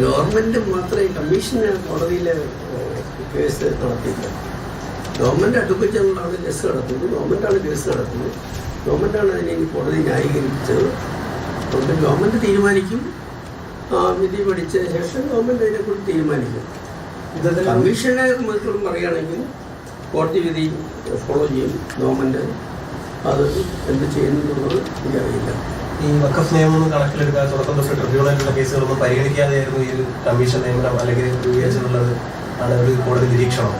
Government മാത്രമേ commission കോടതിയിൽ case നടത്തിയില്ല. ഗവൺമെന്റ് അഡ്വക്കേറ്റ് ജനറലാണ് കേസ് നടത്തുന്നത്. ഗവൺമെന്റാണ് കേസ് നടത്തുന്നത്. ഗവൺമെന്റാണ് അതിനെ കോടതി ന്യായീകരിച്ചത് അതുകൊണ്ട് ഗവൺമെന്റ് തീരുമാനിക്കും. വിധി പഠിച്ച ശേഷം ഗവൺമെന്റ് അതിനെക്കുറിച്ച് തീരുമാനിക്കും. കമ്മീഷനെ സംബന്ധിച്ചിടത്തോളം പറയുകയാണെങ്കിൽ കോടതി വിധി ഫോളോ ചെയ്യും ഗവൺമെന്റ്. അത് എന്ത് ചെയ്യുന്നുള്ളത് എനിക്കറിയില്ല. ഈ വക്കഫ് നിയമം കണക്കിലെടുക്കാൻ തുടക്കം തൊട്ട് ട്രിബ്യൂണലിലുള്ള കേസുകളൊന്നും പരിഗണിക്കാതെയായിരുന്നു ഈ ഒരു കമ്മീഷൻ നിയമനം അല്ലെങ്കിൽ രൂപീകരിച്ചിട്ടുള്ളത് ആണ് ഒരു കോടതി നിരീക്ഷണം.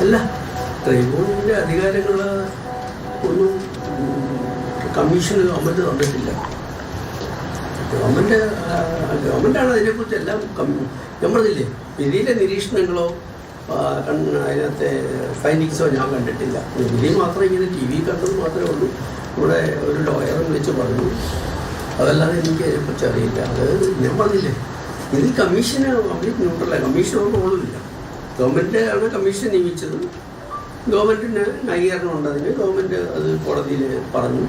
അല്ല ട്രിബ്യൂണലിന്റെ അധികാരങ്ങൾ ഒന്നും കമ്മീഷൻ ഗവൺമെന്റ് തന്നിട്ടില്ല. ഗവൺമെന്റ് ആ, ഗവൺമെന്റാണ് അതിനെക്കുറിച്ച് എല്ലാം നമ്മളില്ലേ വിധിയിലെ നിരീക്ഷണങ്ങളോ അതിനകത്തെ ഫൈൻഡിങ്സോ ഞാൻ കണ്ടിട്ടില്ല. ഇതിൽ മാത്രം ഇങ്ങനെ ടി വി കണ്ടത് മാത്രമേ ഉള്ളൂ. ഇവിടെ ഒരു ലോയറും വെച്ച് പറഞ്ഞു. അതല്ലാതെ എനിക്ക് അതിനെക്കുറിച്ച് അറിയില്ല. അത് ഞാൻ പറഞ്ഞില്ലേ ഇതിൽ കമ്മീഷന് പബ്ലിക് ന്യൂട്രല കമ്മീഷനൊന്നും റോളുമില്ല ഗവൺമെന്റ് ആണ് കമ്മീഷൻ നിയമിച്ചത്. ഗവൺമെന്റിന് ന്യായീകരണമുണ്ട് അതിന്. ഗവൺമെന്റ് അത് കോടതിയിൽ പറഞ്ഞു.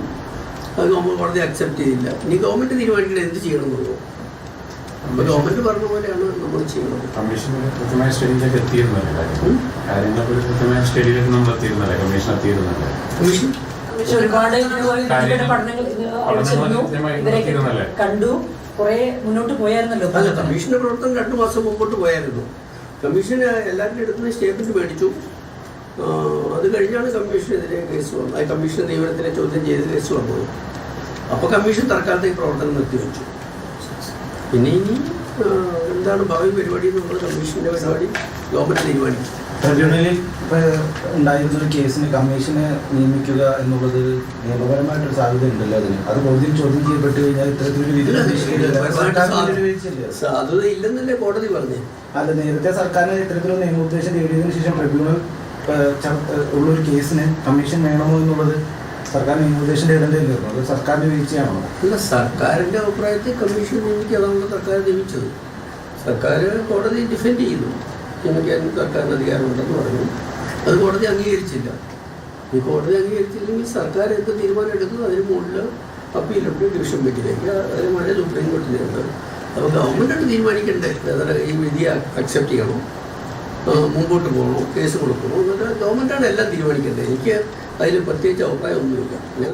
അത് കോടതി അക്സെപ്റ്റ് ചെയ്തില്ല. ഇനി ഗവൺമെന്റ് തീരുമാനിക്കണം എന്ത് ചെയ്യണമെന്നുള്ളൂ പറഞ്ഞ പോലെയാണ് നമ്മൾ ചെയ്യുന്നത്. കമ്മീഷൻ ഒരു കൃത്യമായ സ്റ്റഡിയിലേക്ക് എത്തിയിരുന്നല്ലേ? കാര്യം? ഉം? കാര്യങ്ങളൊക്കെ ഒരു കൃത്യമായ സ്റ്റഡിയിലേക്ക് നമ്മൾ എത്തിയിരുന്നല്ലേ? കമ്മീഷൻ എത്തിയിരുന്നല്ലേ? കമ്മീഷൻ ഒരുപാട് പഠനങ്ങൾ? കണ്ടു. കുറെ മുന്നോട്ട് പോയായിരുന്നല്ലോ അല്ല കമ്മീഷന്റെ പ്രവർത്തനം രണ്ടു മാസം മുമ്പോട്ട് പോയായിരുന്നു. കമ്മീഷന് എല്ലാവരുടെ അടുത്ത് നിന്ന് സ്റ്റേറ്റ്മെന്റ് മേടിച്ചു അത് കഴിഞ്ഞാണ് കമ്മീഷനെതിരെ കേസ് വന്നത്. കമ്മീഷൻ നിയമനത്തിനെ ചോദ്യം ചെയ്ത് കേസ് വന്നത്. അപ്പോൾ കമ്മീഷൻ തൽക്കാലത്തേക്ക് പ്രവർത്തനം നിർത്തിവെച്ചു. പിന്നെ ഇനി എന്താണ് ഭാവി പരിപാടി എന്നുള്ളത് കമ്മീഷന്റെ പരിപാടി ഗവൺമെന്റ് തീരുമാനിക്കും. ട്രിബ്യൂണലിൽ ഇപ്പൊ ഉണ്ടായിരുന്ന ഒരു കേസിന് കമ്മീഷനെ നിയമിക്കുക എന്നുള്ളത് നിയമപരമായിട്ടൊരു സാധ്യത ഉണ്ടല്ലോ അതിന്. അത് കോടതിയിൽ ചോദ്യം ചെയ്യപ്പെട്ട് കഴിഞ്ഞാൽ ഇത്തരത്തിലൊരു? സാധുത ഇല്ലെന്നല്ലേ കോടതി പറഞ്ഞു. അല്ല നേരത്തെ സർക്കാരിന് ഇത്തരത്തിലൊരു നിയമോപദേശം നേടിയതിനു ശേഷം ട്രിബ്യൂണൽ ഉള്ള ഒരു ഏഹ്, ഉള്ളൊരു കേസിന് കമ്മീഷൻ വേണമോ എന്നുള്ളത് സർക്കാർ നിയമോപദേശം തേടേണ്ടതില്ലായിരുന്നു അത് സർക്കാരിന്റെ വീഴ്ചയാണോ? അല്ല സർക്കാരിന്റെ അഭിപ്രായത്തിൽ കമ്മീഷൻ അതാണ് സർക്കാർ നിയമിച്ചത് സർക്കാർ കോടതി ഡിഫെൻഡ് ചെയ്തു. നിയമിക്കാൻ സർക്കാരിന് അധികാരമുണ്ടെന്ന് പറഞ്ഞു. അത് കോടതി അംഗീകരിച്ചില്ല. ഈ കോടതി അംഗീകരിച്ചില്ലെങ്കിൽ സർക്കാർ എന്ത് തീരുമാനം എടുക്കുന്നു? അതിന് മുകളിൽ അപ്പീലുണ്ട് ഡിവിഷൻ ബെഞ്ചിലേക്ക്. അതിന് മുകളിൽ സുപ്രീം കോടതിയിലുണ്ട്. അപ്പോൾ ഗവൺമെന്റാണ് തീരുമാനിക്കേണ്ടത്. അതായത് ഈ വിധി അക്സെപ്റ്റ് ചെയ്യണം. മുമ്പോട്ട് പോകണോ കേസ് കൊടുക്കണോ. എന്നിട്ട് ഗവൺമെന്റാണ് എല്ലാം തീരുമാനിക്കേണ്ടത്. എനിക്ക് അതിൽ പ്രത്യേകിച്ച് അഭിപ്രായമൊന്നുമില്ല.